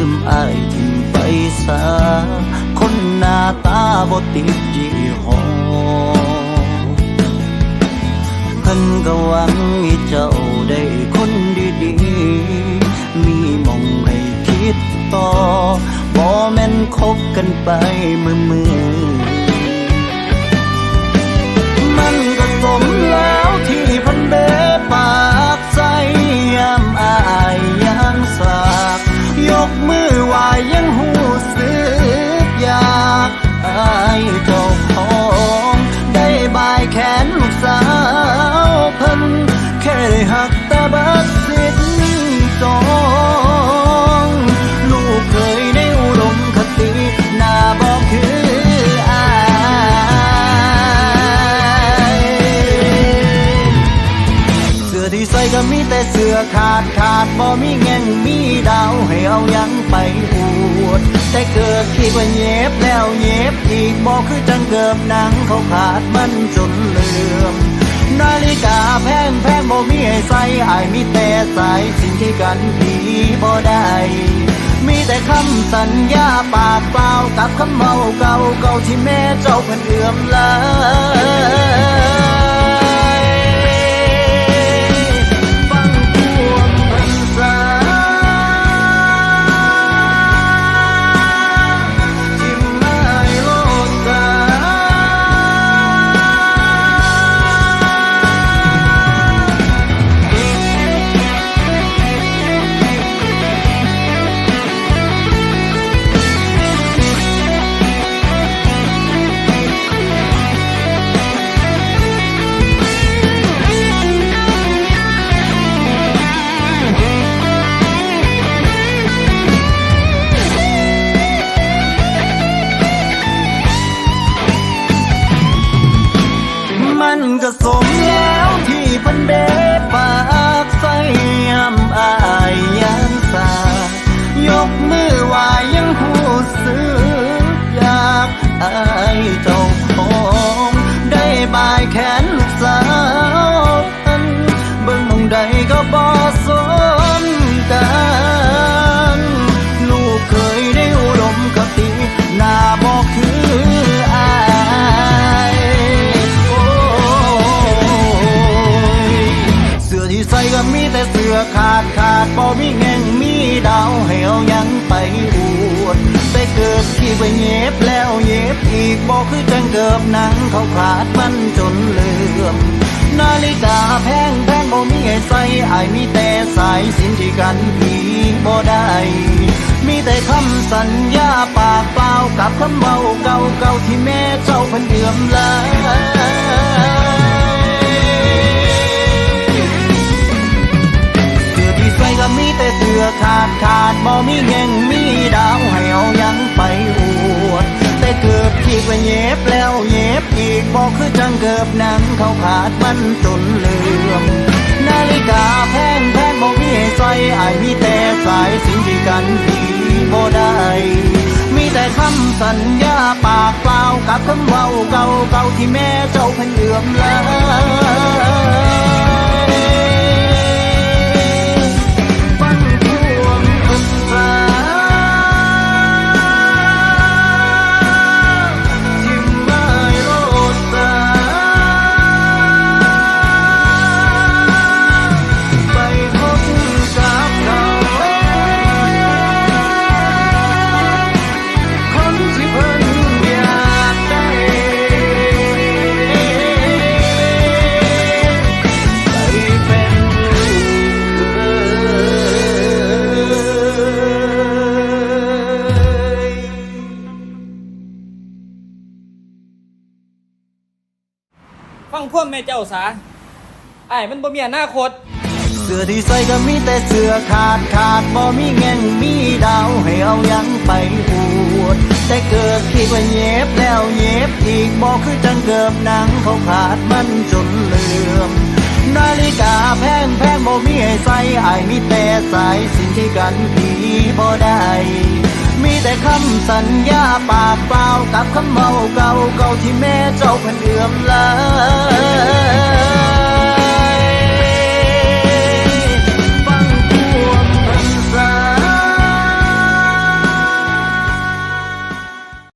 ืมอายทิ้งไปซาคนหน้าตาบ่ติดยี่ห้อเพิ่นก็หวังให้เจ้าได้คนดีๆ มีมองให้คิดต่อบ่แม่นคบกันไปเมือมือ เสื้อขาดขาดบ่มีแง่งมีดาวให้เอายังไปอวด แต่เกิดคิดว่าเย็บแล้วเย็บอีกบ่คือจังเกิบหนังเขาขาดมันจนเลื่อมนาฬิกาแพงแพงบ่มีให้ใส่อายมีแต่สายสิ่งที่กันผีบ่ได้มีแต่คำสัญญาปากเปล่ากับคำเมาเก่าเก่าที่แม่เจ้าเพิ่นเอื้อมลา อายเจ้าของได้บายแขนลูกสาวอันเบิ่งมองใดก็บ่สนกันลูกเคยได้อุดมคติหน้าบอกคืออายโอ้ยเสื้อที่ใส่ก็มีแต่เสื้อขาดขาดบ่มีแง่งมีดาวให้เอายังไป ไปเย็บแล้วเย็บอีกบ่คือจังเกิบหนังเขาขาดมันจนเลื่อมนาฬิกาแพงแพงบ่มีให้ใส่อมีแต่สายสินที่กันผีบ่ได้ มีแต่คำสัญญาปากเปล่ากับคำเมาเก่าเก่าที่แม่เจ้าพันเดือมลายเสือที่ใส่ก็มีแต่เสือขาดขาดบ่มีแง่งมี แต่เกิดที่ว่าเย็บแล้วเย็บอีกบ่คือจังเกิบหนังเขาขาดมันจนเลื่อมนาฬิกาแพงแพงบ่มีให้ใส่อายมีแต่สายสิ่งที่กันผีบ่ได้มีแต่คำสัญญาปากเปล่ากับคำเว้าเก่าเก่าที่แม่เจ้าเพันเอื้อมลา ฟังพวกแม่เจ้าสาไอ้มันบ่มีอนาคต เสื้อที่ใส่ก็มีแต่เสื้อขาดขาดบ่มีแง่งมีดาวให้เอายังไปอวด แต่เกิดคิดว่าเย็บแล้วเย็บอีกบ่คือจังเกิบหนังเขาขาดมันจนเหลื่อม นาฬิกาแพงแพงบ่มีให้ใส่อายมีแต่สายสิ่งที่กันผีบ่ได้มีแต่คำสัญญาปากเปล่ากับคำเมาเก่าเก่าที่แม่เจ้าเพิ่นเอื้อมลาย